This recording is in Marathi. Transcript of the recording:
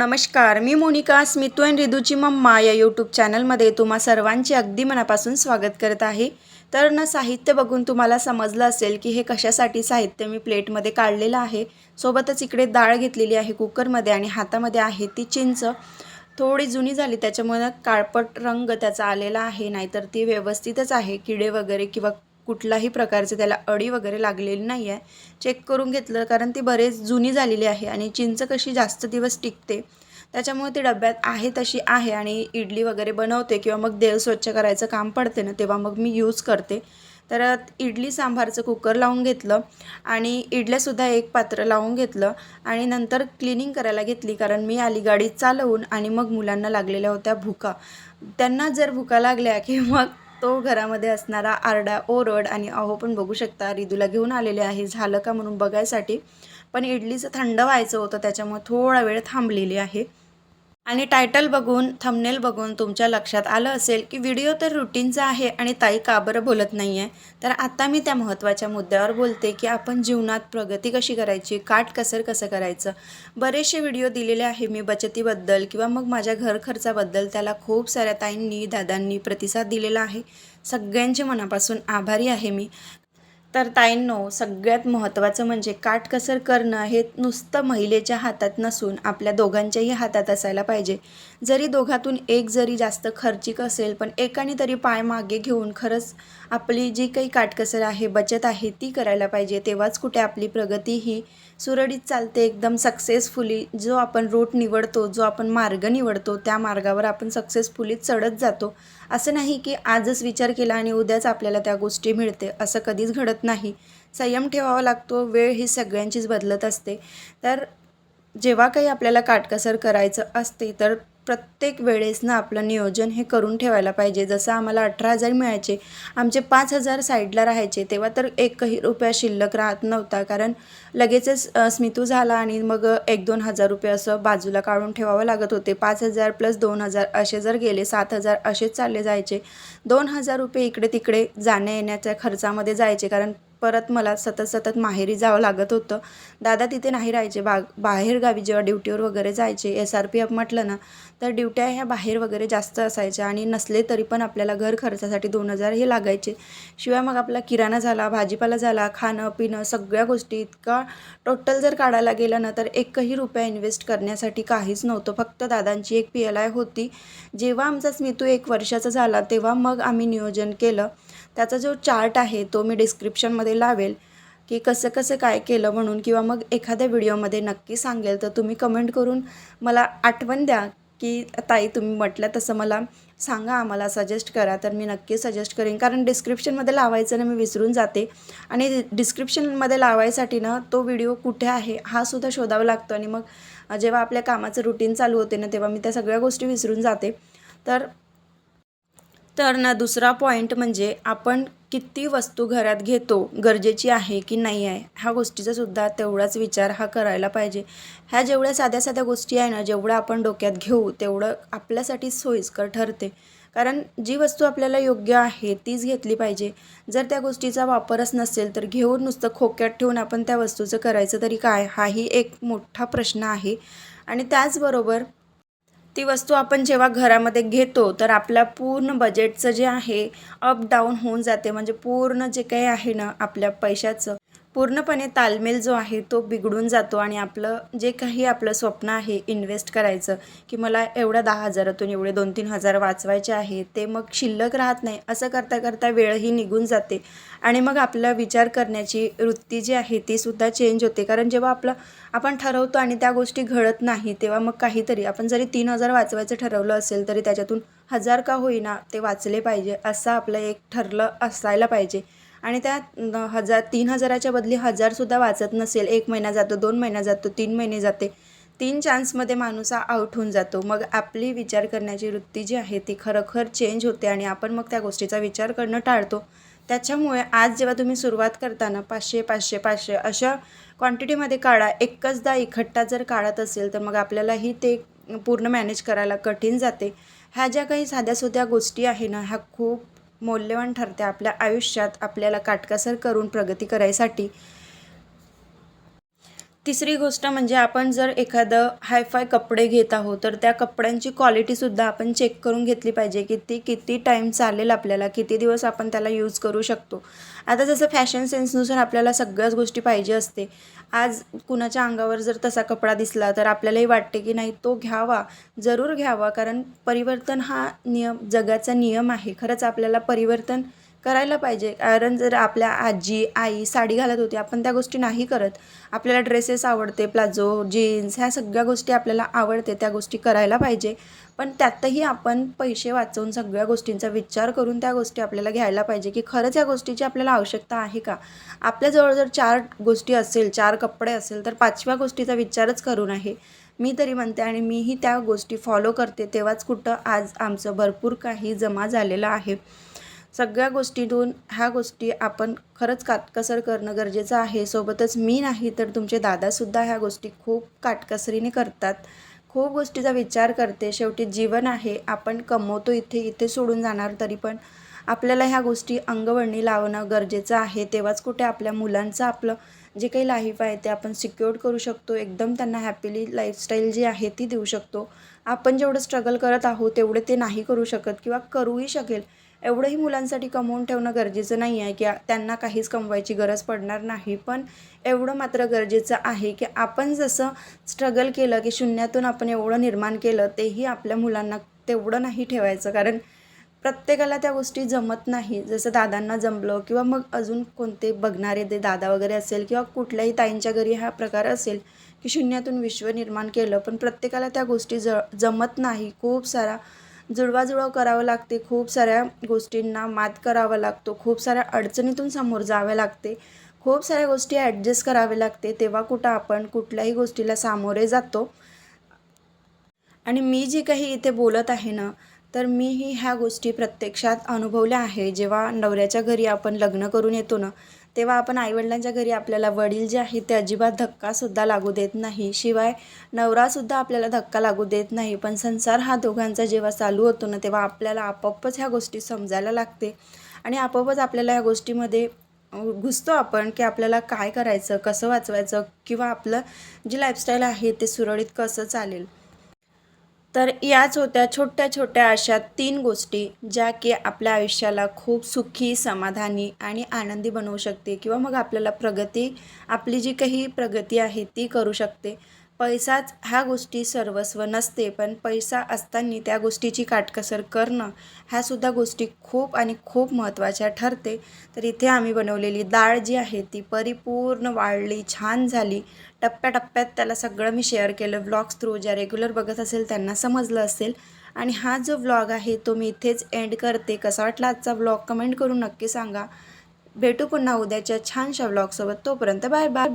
नमस्कार मी मोनिका स्मितू अँड रिदूची मम्मा या यूट्यूब चॅनलमध्ये तुम्हा सर्वांचे अगदी मनापासून स्वागत करत आहे. तर न साहित्य बघून तुम्हाला समजलं असेल की हे कशासाठी साहित्य मी प्लेटमध्ये काढलेलं आहे. सोबतच इकडे डाळ घेतलेली आहे कुकरमध्ये आणि हातामध्ये आहे ती चिंच. थोडी जुनी झाली त्याच्यामुळे काळपट रंग त्याचा आलेला आहे नाहीतर ती व्यवस्थितच आहे. किडे वगैरे किंवा कुठलाही प्रकारचे त्याला अडी वगैरे लागलेली नाही आहे चेक करून घेतलं कारण ती बरेच जुनी झालेली आहे आणि चिंच कशी जास्त दिवस टिकते त्याच्यामुळे ती डब्यात आहे तशी आहे आणि इडली वगैरे बनवते किंवा मग देव स्वच्छ करायचं काम पडते ना तेव्हा मग मी यूज करते. तर इडली सांबारचं कुकर लावून घेतलं आणि इडल्यासुद्धा एक पात्र लावून घेतलं आणि नंतर क्लिनिंग करायला घेतली कारण मी आली गाडी चालवून आणि मग मुलांना लागलेल्या होत्या भुका. त्यांना जर भुका लागल्या की मग तो घरामध्ये असणारा आरडा ओरड आणि अहो पण बघू शकता रिदूला घेऊन आलेले आहे झालं का म्हणून बघायसाठी. पण इडलीचं थंड व्हायचं होतं त्याच्यामुळे थोडा वेळ थांबलेली आहे. आणि टायटल बघून थंबनेल बघून तुमच्या लक्षात आलं असेल की व्हिडिओ तर रुटीनचा आहे आणि ताई का बरं बोलत नाही आहे तर आता मी त्या महत्त्वाच्या मुद्द्यावर बोलते की आपण जीवनात प्रगती कशी करायची? काटकसर कसं करायचं? बरेचसे व्हिडिओ दिलेले आहे मी बचतीबद्दल किंवा मग माझ्या घर खर्चाबद्दल. त्याला खूप साऱ्या ताईंनी दादांनी प्रतिसाद दिलेला आहे. सगळ्यांचे मनापासून आभारी आहे मी. तर ताईंनो सगळ्यात महत्त्वाचं म्हणजे काटकसर करणं हे नुसतं महिलेच्या हातात नसून आपल्या दोघांच्याही हातात असायला पाहिजे. जरी दोघातून एक जरी जास्त खर्चिक असेल पण एकाने तरी पाय मागे घेऊन खरंच आपली जी काही काटकसर आहे बचत आहे ती करायला पाहिजे. तेव्हाच कुठे आपली प्रगती ही सुरळीत चालते एकदम सक्सेसफुली जो आपण रूट निवडतो जो आपण मार्ग निवडतो त्या मार्गावर आपण सक्सेसफुली चढत जातो. असं नाही की आजच विचार केला आणि उद्याच आपल्याला त्या गोष्टी मिळते. असं कधीच घडत नाही. संयम ठेवावा लागतो. वेळ ही सगळ्यांचीच बदलत असते. तर जेव्हा काही आपल्याला काटकसर करायचं असते तर प्रत्येक वेळेस ना आपलं नियोजन हे करून ठेवायला पाहिजे. जसं आम्हाला अठरा हजार मिळायचे आमचे पाच हजार साईडला राहायचे तेव्हा तर एकही रुपया शिल्लक राहत नव्हता. कारण लगेचच स्मितू झाला आणि मग एक दोन हजार रुपये असं बाजूला काढून ठेवावं लागत होते. पाच हजार प्लस दोन हजार असे जर गेले सात हजार असेच चालले जायचे. दोन हजार रुपये इकडे तिकडे जाण्या येण्याच्या खर्चामध्ये जायचे. कारण परत मला सतत सतत माहेरी जावं लागत होतं. दादा तिथे नाही राहायचे. बा बाहेरगावी जेव्हा ड्युटीवर वगैरे जायचे एस आर पी एफ म्हटलं ना तर ड्युट्या ह्या बाहेर वगैरे जास्त असायच्या आणि नसले तरी पण आपल्याला घर खर्चासाठी दोन हजार हे लागायचे. शिवाय मग आपला किराणा झाला भाजीपाला झाला खाणं पिणं सगळ्या गोष्टी इतका टोटल जर काढायला गेलं ना तर एकही रुपया इन्व्हेस्ट करण्यासाठी काहीच नव्हतं. फक्त दादांची एक पी एल आय होती. जेव्हा आमचा स्मितू एक वर्षाचा झाला तेव्हा मग आम्ही नियोजन केलं. त्याचा जो चार्ट आहे तो मी डिस्क्रिप्शनमध्ये लावेल की कसं कसं काय केलं म्हणून किंवा मग एखाद्या व्हिडिओमध्ये नक्की सांगेल तर तुम्ही कमेंट करून मला आठवण द्या की ताई तुम्ही म्हटलं तसं मला सांगा आम्हाला सजेस्ट करा तर मी नक्की सजेस्ट करेन. कारण डिस्क्रिप्शनमध्ये लावायचं ना मी विसरून जाते. आणि डिस्क्रिप्शनमध्ये लावायसाठी ना तो व्हिडिओ कुठे आहे हा सुद्धा शोधावा लागतो आणि मग जेव्हा आपल्या कामाचं रुटीन चालू होते ना तेव्हा मी त्या सगळ्या गोष्टी विसरून जाते. तर तर ना दुसरा पॉईंट म्हणजे आपण किती वस्तू घरात घेतो गरजेची आहे की नाही आहे ह्या गोष्टीचा सुद्धा तेवढाच विचार हा करायला पाहिजे. ह्या जेवढ्या साध्या साध्या गोष्टी आहे ना जेवढं आपण डोक्यात घेऊ तेवढं आपल्यासाठी सोयीस्कर ठरते. कारण जी वस्तू आपल्याला योग्य आहे तीच घेतली पाहिजे. जर त्या गोष्टीचा वापरच नसेल तर घेऊन नुसतं खोक्यात ठेवून आपण त्या वस्तूचं करायचं तरी काय? हाही एक मोठा प्रश्न आहे. आणि त्याचबरोबर ती वस्तू आपण जेव्हा घरामध्ये घेतो तर आपल्या पूर्ण बजेटचं जे आहे अप डाऊन होऊन जाते. म्हणजे पूर्ण जे काही आहे ना आपल्या पैशाचं पूर्णपणे तालमेल जो आहे तो बिघडून जातो आणि आपलं जे काही आपलं स्वप्न आहे इन्व्हेस्ट करायचं की मला एवढ्या दहा हजारातून एवढे दोन तीन हजार वाचवायचे आहे ते मग शिल्लक राहत नाही. असं करता करता वेळही निघून जाते. आणि मग आपला विचार करण्याची वृत्ती जी आहे ती सुद्धा चेंज होते. कारण जेव्हा आपलं आपण ठरवतो आणि त्या गोष्टी घडत नाही तेव्हा मग काहीतरी आपण जरी तीन हजार वाचवायचं ठरवलं असेल तरी त्याच्यातून हजार का होईना ते वाचले पाहिजे असं आपलं एक ठरलं असायला पाहिजे. आणि त्या हजार तीन हजाराच्या बदली हजारसुद्धा वाचत नसेल. एक महिना जातो दोन महिना जातो तीन महिने जाते. तीन चान्समध्ये माणूस हा आउट होऊन जातो. मग आपली विचार करण्याची वृत्ती जी आहे ती खरोखर चेंज होते आणि आपण मग त्या गोष्टीचा विचार करणं टाळतो. त्याच्यामुळे आज जेव्हा तुम्ही सुरुवात करताना पाचशे पाचशे पाचशे अशा क्वांटिटीमध्ये काढा एकचदा इखट्टा जर काढत असेल तर मग आपल्यालाही ते पूर्ण मॅनेज करायला कठीण जाते. ह्या ज्या काही साध्या सोध्या गोष्टी आहे ना ह्या खूप मौल्यवान ठरते. आपल्या आयुष्यात आपल्याला काटकसर करून प्रगती करायसाठी तिसरी गोष्ट म्हणजे आपण जर एखादं हायफाय कपडे घेत आहोत तर त्या कपड्यांची क्वालिटीसुद्धा आपण चेक करून घेतली पाहिजे की ती किती टाईम चालेल आपल्याला किती दिवस आपण त्याला यूज करू शकतो. आता जसं फॅशन सेन्सनुसार आपल्याला सगळ्याच गोष्टी पाहिजे असते. आज कुणाच्या अंगावर जर तसा कपडा दिसला तर आपल्यालाही वाटते की नाही तो घ्यावा जरूर घ्यावा कारण परिवर्तन हा नियम जगाचा नियम आहे. खरंच आपल्याला परिवर्तन करायला पाहिजे. कारण जर आपल्या आजी आई साडी घालत होती आपण त्या गोष्टी नाही करत. आपल्याला ड्रेसेस आवडते प्लाझो जीन्स ह्या सगळ्या गोष्टी आपल्याला आवडते त्या गोष्टी करायला पाहिजे. पण त्यातही आपण पैसे वाचवून सगळ्या गोष्टींचा विचार करून त्या गोष्टी आपल्याला घ्यायला पाहिजे की खरंच या गोष्टीची आपल्याला आवश्यकता आहे का? आपल्याजवळ जर चार गोष्टी असेल चार कपडे असेल तर पाचव्या गोष्टीचा विचारच करून आहे मी तरी म्हणते आणि मीही त्या गोष्टी फॉलो करते. तेव्हाच कुठं आज आमचं भरपूर काही जमा झालेलं आहे. सगळ्या गोष्टीतून ह्या गोष्टी आपण खरंच काटकसर करणं गरजेचं आहे. सोबतच मी नाही तर तुमचे दादासुद्धा ह्या गोष्टी खूप काटकसरीने करतात. खूप गोष्टीचा विचार करते. शेवटी जीवन आहे. आपण कमवतो इथे इथे सोडून जाणार तरी पण आपल्याला ह्या गोष्टी अंगवळणी लावणं गरजेचं आहे. तेव्हाच कुठे आपल्या मुलांचं आपलं जे काही लाईफ आहे ते आपण सिक्युअर्ड करू शकतो. एकदम त्यांना हॅपीली लाईफस्टाईल जी आहे ती देऊ शकतो. आपण जेवढं स्ट्रगल करत आहोत तेवढे ते नाही करू शकत किंवा करूही शकेल. एवढंही मुलांसाठी कमवून ठेवणं गरजेचं नाही आहे की त्यांना काहीच कमवायची गरज पडणार नाही. पण एवढं मात्र गरजेचं आहे की आपण जसं स्ट्रगल केलं की शून्यातून आपण एवढं निर्माण केलं तेही आपल्या मुलांना तेवढं नाही ठेवायचं. कारण प्रत्येकाला त्या गोष्टी जमत नाही. जसं दादांना जमलं किंवा मग अजून कोणते बघणारे ते दादा वगैरे असेल किंवा कुठल्याही ताईंच्या घरी हा प्रकार असेल की शून्यातून विश्व निर्माण केलं पण प्रत्येकाला त्या गोष्टी ज जमत नाही. खूप सारा जुळवाजुळव करावं लागते. खूप साऱ्या गोष्टींना मात करावा लागतो. खूप साऱ्या अडचणीतून समोर जावे लागते. खूप साऱ्या गोष्टी ॲडजस्ट करावे लागते. तेव्हा कुठं आपण कुठल्याही गोष्टीला सामोरे जातो. आणि मी जी काही इथे बोलत आहे ना तर मीही ह्या गोष्टी प्रत्यक्षात अनुभवल्या आहे. जेव्हा नवऱ्याच्या घरी आपण लग्न करून येतो ना तेव्हा आपण आईवडिलांच्या घरी आपल्याला वडील जे आहेत ते अजिबात धक्कासुद्धा लागू देत नाही. शिवाय नवरासुद्धा आपल्याला धक्का लागू देत नाही. पण संसार हा दोघांचा जेव्हा चालू होतो ना तेव्हा आपल्याला आपोआपच ह्या गोष्टी समजायला लागते. आणि आपोआपच आपल्याला ह्या गोष्टीमध्ये घुसतो आपण की आपल्याला काय करायचं कसं वाचवायचं किंवा आपलं जी लाईफस्टाईल आहे ते सुरळीत कसं चालेल. तर याच होत्या छोट्या छोट्या अशा तीन गोष्टी ज्या की आपल्या आयुष्याला खूप सुखी समाधानी आणि आनंदी बनवू शकते किंवा मग आपल्याला प्रगती आपली जी काही प्रगती आहे ती करू शकते. पैसाच ह्या गोष्टी सर्वस्व नसते पण पैसा असताना त्या गोष्टीची काटकसर करणं ह्यासुद्धा गोष्टी खूप आणि खूप महत्त्वाच्या ठरते. तर इथे आम्ही बनवलेली डाळ जी आहे ती परिपूर्ण वाढली छान झाली. टप्प्याटप्प्यात त्याला सगळं मी शेअर केलं. व्लॉग्स थ्रू ज्या रेग्युलर बघत असेल त्यांना समजलं असेल. आणि हा जो व्लॉग आहे तो मी इथेच एंड करते. कसा वाटला आजचा व्लॉग? कमेंट करून नक्की सांगा. भेटू पुन्हा उद्याच्या छानशा व्लॉगसोबत. तोपर्यंत बाय बाय.